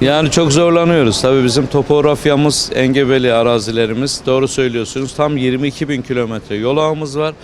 Yani çok zorlanıyoruz. Tabii bizim topografyamız, engebeli arazilerimiz. Doğru söylüyorsunuz. Tam 22 bin kilometre yol ağımız var.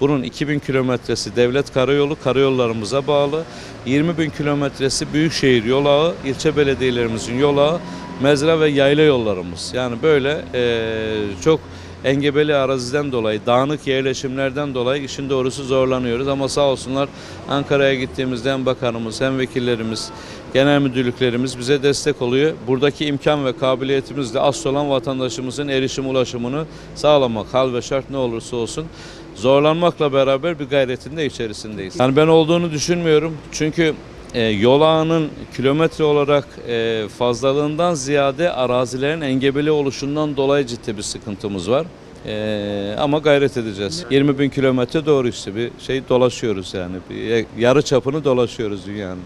Bunun 2000 kilometresi devlet karayolu, karayollarımıza bağlı. 20 bin kilometresi büyükşehir yol ağı, ilçe belediyelerimizin yol ağı, mezra ve yayla yollarımız. Yani böyle eee, çok engebeli araziden dolayı, dağınık yerleşimlerden dolayı işin doğrusu zorlanıyoruz. Ama sağ olsunlar Ankara'ya gittiğimizde hem bakanımız hem vekillerimiz, genel müdürlüklerimiz bize destek oluyor. Buradaki imkan ve kabiliyetimizle asıl olan vatandaşımızın erişim ulaşımını sağlamak, hal ve şart ne olursa olsun zorlanmakla beraber bir gayretin de içerisindeyiz. Yani ben olduğunu düşünmüyorum. Çünkü e, yol ağının kilometre olarak e, fazlalığından ziyade arazilerin engebeli oluşundan dolayı ciddi bir sıkıntımız var. E, ama gayret edeceğiz. 20 bin kilometre doğru işte bir şey dolaşıyoruz yani. Bir yarı çapını dolaşıyoruz dünyanın.